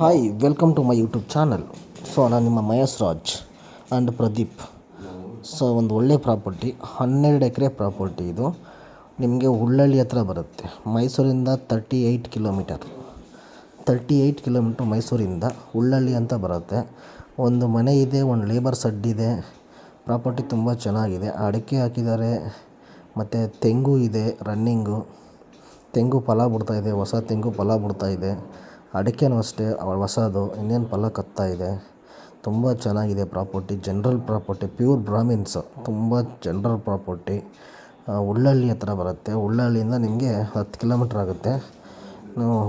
Hi welcome to my YouTube channel so ನಾನು ನಿಮ್ಮ Mahesh Raj and Pradeep. So ಒಂದು ಒಳ್ಳೆ ಪ್ರಾಪರ್ಟಿ, ಹನ್ನೆರಡು ಎಕರೆ ಪ್ರಾಪರ್ಟಿ ಇದು. ನಿಮಗೆ ಉಳ್ಳಳ್ಳಿ ಹತ್ರ ಬರುತ್ತೆ. ಮೈಸೂರಿಂದ thirty eight kilometre thirty eight kilometre ಮೈಸೂರಿಂದ ಉಳ್ಳಳ್ಳಿ ಅಂತ ಬರುತ್ತೆ. ಒಂದು ಮನೆ ಇದೆ, ಒಂದು ಲೇಬರ್ ಸಡ್ ಇದೆ. ಪ್ರಾಪರ್ಟಿ ತುಂಬ ಚೆನ್ನಾಗಿದೆ. ಅಡಿಕೆ ಹಾಕಿದ್ದಾರೆ. ಮತ್ತು ತೆಂಗು ಇದೆ ರನ್ನಿಂಗು ತೆಂಗು ಫಲ ಬಿಡ್ತಾಯಿದೆ ಹೊಸ ತೆಂಗು ಫಲ ಬಿಡ್ತಾಯಿದೆ ಅಡಿಕೆನೂ ಅಷ್ಟೇ ಹೊಸದು, ಇನ್ನೇನು ಫಲ ಕತ್ತಾ ಇದೆ. ತುಂಬ ಚೆನ್ನಾಗಿದೆ property general property pure Brahmins ತುಂಬ ಜನರಲ್ ಪ್ರಾಪರ್ಟಿ. ಉಳ್ಳಳ್ಳಿ ಹತ್ರ ಬರುತ್ತೆ. ಉಳ್ಳಳ್ಳಿಯಿಂದ ನಿಮಗೆ ಹತ್ತು ಕಿಲೋಮೀಟ್ರ್ ಆಗುತ್ತೆ.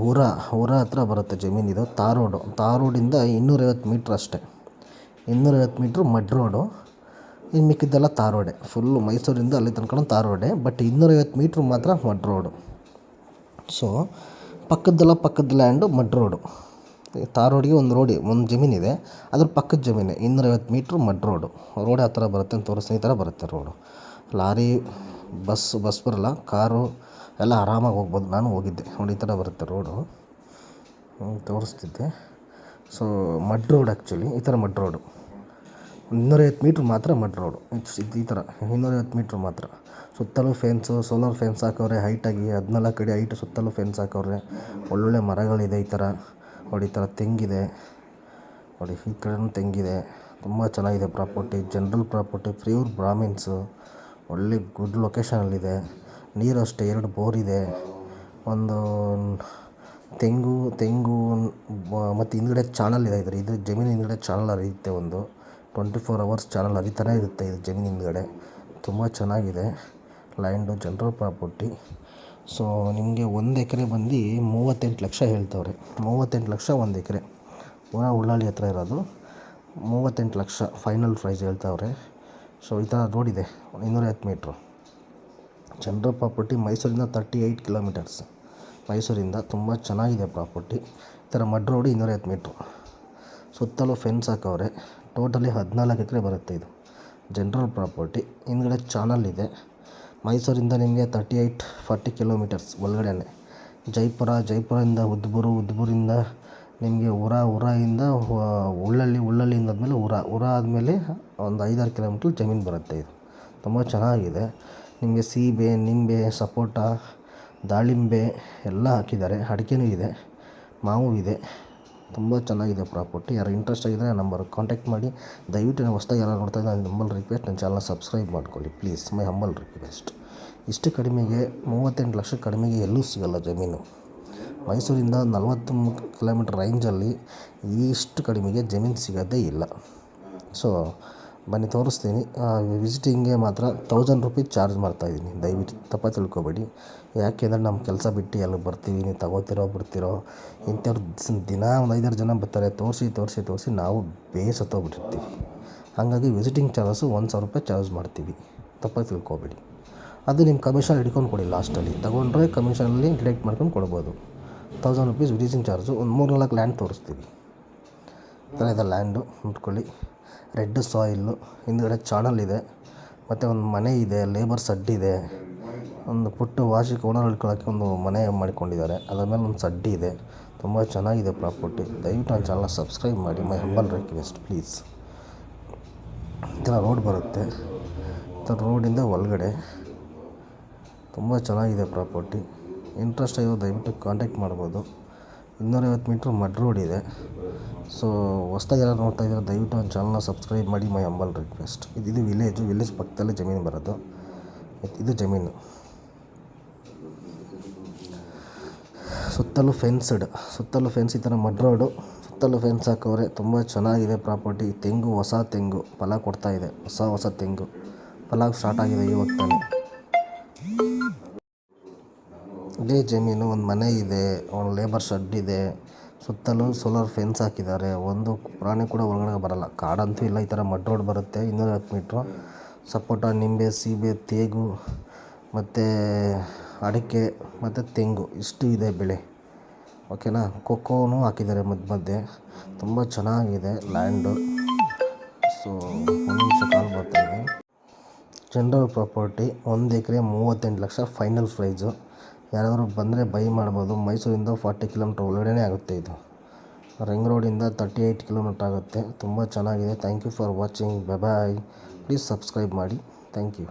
ಊರ ಊರ ಹತ್ರ ಬರುತ್ತೆ ಜಮೀನಿದು ತಾರ್ ರೋಡು. ತಾರ್ ರೋಡಿಂದ ಇನ್ನೂರೈವತ್ತು ಮೀಟ್ರ್ ಅಷ್ಟೇ. ಇನ್ನೂರೈವತ್ತು ಮೀಟ್ರ್ ಮಡ್ ರೋಡು. ಇನ್ನು ಮಿಕ್ಕಿದ್ದೆಲ್ಲ ತಾರ್ ರೋಡೆ. ಫುಲ್ಲು ಮೈಸೂರಿಂದ ಅಲ್ಲಿ ತನ್ಕ ತಾರ್ ಬಟ್ ಇನ್ನೂರೈವತ್ತು ಮೀಟ್ರ್ ಮಾತ್ರ ಮಡ್ ರೋಡು. ಸೊ ಪಕ್ಕದ್ದೆಲ್ಲ ಪಕ್ಕದ ಲ್ಯಾಂಡು ಮಡ್ ರೋಡು ತಾರ್ ರೋಡಿಗೆ ಒಂದು ರೋಡಿ ಒಂದು ಜಮೀನಿದೆ ಅದ್ರ ಪಕ್ಕದ ಜಮೀನ್, ಇನ್ನೂರೈವತ್ತು ಮೀಟ್ರ್ ಮಡ್ ರೋಡು ರೋಡ್ ಯಾವ ಥರ ಬರುತ್ತೆ ಅಂತ ತೋರಿಸ್ತೀನಿ, ಈ ಥರ ಬರುತ್ತೆ ರೋಡು ಲಾರಿ ಬಸ್ ಬಸ್ ಬರಲ್ಲ ಕಾರು ಎಲ್ಲ ಆರಾಮಾಗಿ ಹೋಗ್ಬೋದು. ನಾನು ಹೋಗಿದ್ದೆ. ನೋಡಿ, ಈ ಥರ ಬರುತ್ತೆ ರೋಡು ತೋರಿಸ್ತಿದ್ದೆ. ಸೊ ಮಡ್ ರೋಡ್ ಆ್ಯಕ್ಚುಲಿ ಈ ಥರ ಮಡ್ ರೋಡು ಇನ್ನೂರೈವತ್ತು ಮೀಟ್ರ್ ಮಾತ್ರ ಮಡ್ ಅವರು ಇದು ಈ ಥರ, ಇನ್ನೂರೈವತ್ತು ಮೀಟ್ರ್ ಮಾತ್ರ. ಸುತ್ತಲೂ ಫೆನ್ಸು ಸೋಲಾರ್ ಫೆನ್ಸ್ ಹಾಕವ್ರೆ ಹೈಟಾಗಿ ಹದಿನಾಲ್ಕು ಅಡಿ ಹೈಟ್ ಸುತ್ತಲೂ ಫೆನ್ಸ್ ಹಾಕವ್ರೆ. ಒಳ್ಳೊಳ್ಳೆ ಮರಗಳಿದೆ ಈ ಥರ. ನೋಡಿ, ಈ ಥರ ತೆಂಗಿದೆ. ನೋಡಿ, ಈ ಕಡೆನೂ ತೆಂಗಿದೆ. ತುಂಬ ಚೆನ್ನಾಗಿದೆ property general property pure Brahmins ಒಳ್ಳೆ ಗುಡ್ ಲೊಕೇಶನಲ್ಲಿದೆ ನೀರು ಅಷ್ಟೇ, ಎರಡು ಬೋರ್ ಇದೆ. ಒಂದು ತೆಂಗು ತೆಂಗು ಮತ್ತು ಹಿಂದ್ಗಡೆ ಚಾನಲ್ ಇದೆ ಇದರ ಇದು ಜಮೀನು ಹಿಂದ್ಗಡೆ ಚಾನಲ್ ಹರಿಯುತ್ತೆ ಒಂದು. ಟ್ವೆಂಟಿ ಫೋರ್ ಅವರ್ಸ್ ಚಾನಲ್ ಹರಿತಾನೇ ಇರುತ್ತೆ ಇದು ಜಮೀನು ಹಿಂದ್ಗಡೆ. ತುಂಬ ಚೆನ್ನಾಗಿದೆ. ಲ್ಯಾಂಡು ಜನರಲ್ ಪ್ರಾಪರ್ಟಿ ಸೊ ನಿಮಗೆ ಒಂದು ಎಕರೆ ಬಂದು ಮೂವತ್ತೆಂಟು ಲಕ್ಷ ಹೇಳ್ತವ್ರೆ. ಮೂವತ್ತೆಂಟು ಲಕ್ಷ ಒಂದು ಎಕರೆ. ಊರ ಉಳ್ಳಾಳಿ ಹತ್ರ ಇರೋದು. ಮೂವತ್ತೆಂಟು ಲಕ್ಷ ಫೈನಲ್ ಪ್ರೈಸ್ ಹೇಳ್ತವ್ರೆ. ಸೊ ಈ ಥರ ರೋಡ್ ಇದೆ ಇನ್ನೂರೈವತ್ತು ಮೀಟ್ರು ಜನರಲ್ ಪ್ರಾಪರ್ಟಿ ಮೈಸೂರಿಂದ ತರ್ಟಿ ಏಯ್ಟ್ ಕಿಲೋಮೀಟರ್ಸ್ ಮೈಸೂರಿಂದ ತುಂಬ ಚೆನ್ನಾಗಿದೆ ಪ್ರಾಪರ್ಟಿ ಈ ಥರ ಮಡ್ ರೋಡು ಇನ್ನೂರೈವತ್ತು ಮೀಟ್ರು ಸುತ್ತಲೂ ಫೆನ್ಸ್ ಹಾಕವ್ರೆ. ಟೋಟಲಿ ಹದಿನಾಲ್ಕು ಎಕರೆ ಬರುತ್ತೆ ಇದು. ಜನ್ರಲ್ ಪ್ರಾಪರ್ಟಿ ಹಿಂದ್ಗಡೆ ಚಾನಲ್ ಇದೆ. ಮೈಸೂರಿಂದ ನಿಮಗೆ ತರ್ಟಿ ಏಯ್ಟ್ ಫಾರ್ಟಿ ಕಿಲೋಮೀಟರ್ಸ್ ಒಳಗಡೆನೆ. ಜೈಪುರ, ಜೈಪುರದಿಂದ ಉದ್ಬೂರು, ಉದ್ಬೂರಿಂದ ನಿಮಗೆ ಉರ, ಉರಾಯಿಂದ ಉಳ್ಳಳ್ಳಿ ಉಳ್ಳಳ್ಳಿಯಿಂದ ಆದಮೇಲೆ ಉರ. ಉರ ಆದಮೇಲೆ ಒಂದು ಐದಾರು ಕಿಲೋಮೀಟ್ರ್ ಜಮೀನು ಬರುತ್ತೆ ಇದು. ತುಂಬ ಚೆನ್ನಾಗಿದೆ. ನಿಮಗೆ ಸೀಬೆ, ನಿಂಬೆ, ಸಪೋಟ, ದಾಳಿಂಬೆ ಎಲ್ಲ ಹಾಕಿದ್ದಾರೆ. ಅಡಿಕೆನೂ ಇದೆ. ಮಾವು ಇದೆ. ತುಂಬ ಚೆನ್ನಾಗಿದೆ ಪ್ರಾಪರ್ಟಿ. ಯಾರು ಇಂಟ್ರೆಸ್ಟ್ ಆಗಿದ್ದರೆ ಆ ನಂಬರ್ಗೆ ಕಾಂಟ್ಯಾಕ್ಟ್ ಮಾಡಿ. ದಯವಿಟ್ಟು ನಾನು ಹೊಸ್ದಾಗಿ ಯಾರು ನೋಡ್ತಾ ಇದ್ದಾರೆ ನನ್ನ ಹಂಬಲ್ ರಿಕ್ವೆಸ್ಟ್ ನನ್ನ ಚಾನಲ್ ಸಬ್ಸ್ಕ್ರೈಬ್ ಮಾಡ್ಕೊಳ್ಳಿ ಪ್ಲೀಸ್ ಮೈ ಹಂಬಲ್ ರಿಕ್ವೆಸ್ಟ್ ಇಷ್ಟು ಕಡಿಮೆಗೆ, ಮೂವತ್ತೆಂಟು ಲಕ್ಷ ಕಡಿಮೆಗೆ ಎಲ್ಲೂ ಸಿಗಲ್ಲ ಜಮೀನು. ಮೈಸೂರಿಂದ ನಲವತ್ತು ಕಿಲೋಮೀಟ್ರ್ ರೇಂಜಲ್ಲಿ ಇಷ್ಟು ಕಡಿಮೆಗೆ ಜಮೀನು ಸಿಗೋದೇ ಇಲ್ಲ. ಸೊ ಬನ್ನಿ, ತೋರಿಸ್ತೀನಿ. ವಿಸಿಟಿಂಗ್ಗೆ ಮಾತ್ರ ತೌಸಂಡ್ ರುಪೀಸ್ ಚಾರ್ಜ್ ಮಾಡ್ತಾಯಿದ್ದೀನಿ ದಯವಿಟ್ಟು ತಪ್ಪಾಗಿ ತಿಳ್ಕೊಬೇಡಿ. ಯಾಕೆಂದರೆ ನಮ್ಮ ಕೆಲಸ ಬಿಟ್ಟು ಅಲ್ಲಿಗೆ ಬರ್ತೀವಿ, ನೀವು ತಗೋತಿರೋ, ಬಿಡ್ತಿರೋ, ಇಂಥವ್ರು ದಿನ ಒಂದು ಐದಾರು ಜನ ಬರ್ತಾರೆ. ತೋರಿಸಿ ತೋರಿಸಿ ತೋರಿಸಿ ನಾವು ಬೇಸತ್ತೋಗ್ಬಿಟ್ಟಿರ್ತೀವಿ ಹಾಗಾಗಿ ವಿಸಿಟಿಂಗ್ ಚಾರ್ಜಸ್ಸು ಒಂದು ಸಾವಿರ ರೂಪಾಯಿ ಚಾರ್ಜ್ ಮಾಡ್ತೀವಿ. ತಪ್ಪಾಗಿ ತಿಳ್ಕೊಬೇಡಿ. ಅದು ನಿಮ್ಮ ಕಮಿಷನ್ ಹಿಡ್ಕೊಂಡು ಕೊಡಿ ಲಾಸ್ಟಲ್ಲಿ ತಗೊಂಡ್ರೆ ಕಮಿಷನಲ್ಲಿ ಡಿಡಕ್ಟ್ ಮಾಡ್ಕೊಂಡು ಕೊಡ್ಬೋದು. ತೌಸಂಡ್ ರುಪೀಸ್ ವಿಸಿಟಿಂಗ್ ಚಾರ್ಜು ಒಂದು ಮೂರು ನಾಲ್ಕು ಲ್ಯಾಂಡ್ ತೋರಿಸ್ತೀವಿ. ಥರ ಇದೆ ಲ್ಯಾಂಡು ನೋಡ್ಕೊಳ್ಳಿ ರೆಡ್ ಸಾಯಿಲ್ಲು ಹಿಂದ್ಗಡೆ ಚಾನಲ್ ಇದೆ. ಮತ್ತು ಒಂದು ಮನೆ ಇದೆ ಲೇಬರ್ ಸಡ್ಡಿ ಇದೆ. ಒಂದು ಪುಟ್ಟ ವಾರ್ಷಿಕ ಓನರ್ ಇಟ್ಕೊಳ್ಳೋಕ್ಕೆ ಒಂದು ಮನೆ ಮಾಡಿಕೊಂಡಿದ್ದಾರೆ. ಅದ್ರ ಮೇಲೆ ಒಂದು ಸಡ್ಡಿ ಇದೆ. ತುಂಬ ಚೆನ್ನಾಗಿದೆ ಪ್ರಾಪರ್ಟಿ ದಯವಿಟ್ಟು ನನ್ನ ಚಾನಲ್ ಸಬ್ಸ್ಕ್ರೈಬ್ ಮಾಡಿ. ಮೈ ಹಂಬಲ್ ರಿಕ್ವೆಸ್ಟ್ ಪ್ಲೀಸ್ ಈ ಥರ ರೋಡ್ ಬರುತ್ತೆ. ಈ ಥರ ರೋಡಿಂದ ಒಳಗಡೆ ತುಂಬ ಚೆನ್ನಾಗಿದೆ ಪ್ರಾಪರ್ಟಿ ಇಂಟ್ರೆಸ್ಟ್ ಆಗಿರೋ ದಯವಿಟ್ಟು ಕಾಂಟ್ಯಾಕ್ಟ್ ಮಾಡ್ಬೋದು. ಇನ್ನೂರೈವತ್ತು ಮೀಟ್ರ್ ಮಡ್ ರೋಡ್ ಇದೆ. ಸೊ ಹೊಸ್ದಾಗಿ ಯಾರು ನೋಡ್ತಾ ಇದ್ದಾರೆ, ದಯವಿಟ್ಟು ಒಂದು ಚಾನಲ್ನ ಸಬ್ಸ್ಕ್ರೈಬ್ ಮಾಡಿ ಮೈ ಅಂಬಲ್ ರಿಕ್ವೆಸ್ಟ್ ಇದು ಇದು ವಿಲೇಜು ವಿಲೇಜ್ ಪಕ್ಕದಲ್ಲೇ ಜಮೀನು ಬರೋದು. ಇದು ಜಮೀನು. ಸುತ್ತಲೂ ಫೆನ್ಸ್ಡ್ ಸುತ್ತಲೂ ಫೆನ್ಸ್ ಈ ಥರ ಮಡ್ ರೋಡು. ಸುತ್ತಲೂ ಫೆನ್ಸ್ ಹಾಕೋರೆ ತುಂಬ ಚೆನ್ನಾಗಿದೆ ಪ್ರಾಪರ್ಟಿ ತೆಂಗು, ಹೊಸ ತೆಂಗು, ಫಲ ಕೊಡ್ತಾ ಇದೆ. ಹೊಸ ಹೊಸ ತೆಂಗು. ಫಲ ಸ್ಟಾರ್ಟ್ ಆಗಿದೆ ಇವಾಗ ಇದೇ ಜಮೀನು, ಒಂದು ಮನೆ ಇದೆ, ಒಂದು ಲೇಬರ್ ಶೆಡ್ ಇದೆ. ಸುತ್ತಲೂ ಸೋಲಾರ್ ಫೆನ್ಸ್ ಹಾಕಿದ್ದಾರೆ. ಒಂದು ಪ್ರಾಣಿ ಕೂಡ ಒಳಗಡೆ ಬರಲ್ಲ. ಕಾಡಂತೂ ಇಲ್ಲ, ಈ ಥರ ಮಡ್ ರೋಡ್ ಬರುತ್ತೆ. ಇನ್ನೂರ ಹತ್ತು ಮೀಟ್ರು ಸಪೋಟ, ನಿಂಬೆ, ಸೀಬೆ, ತೇಗು, ಮತ್ತು ಅಡಿಕೆ, ಮತ್ತು ತೆಂಗು. ಇಷ್ಟು ಇದೆ ಬೆಳೆ. ಓಕೆನಾ ಕೊಕ್ಕೋನು ಹಾಕಿದ್ದಾರೆ ಮಧ್ಯ ಮಧ್ಯೆ. ತುಂಬ ಚೆನ್ನಾಗಿದೆ ಲ್ಯಾಂಡು ಸೊ ಒಂದು ನಿಮಿಷ ಕಾಲ್ ಬರ್ತಾಯಿದೆ ಜನರಲ್ ಪ್ರಾಪರ್ಟಿ ಒಂದು ಎಕರೆ ಮೂವತ್ತೆಂಟು ಲಕ್ಷ ಫೈನಲ್ ಪ್ರೈಸು ಯಾರಾದರೂ ಬಂದರೆ ಬೈ ಮಾಡ್ಬೋದು. ಮೈಸೂರಿಂದ ಫಾರ್ಟಿ ಕಿಲೋಮೀಟ್ರ್ ಒಳಗಡೆ ಆಗುತ್ತೆ ಇದು. ರಿಂಗ್ ರೋಡಿಂದ ತರ್ಟಿ ಏಯ್ಟ್ ಕಿಲೋಮೀಟ್ರ್ ಆಗುತ್ತೆ. ತುಂಬ ಚೆನ್ನಾಗಿದೆ. Thank you for watching bye please subscribe ಮಾಡಿ. Thank you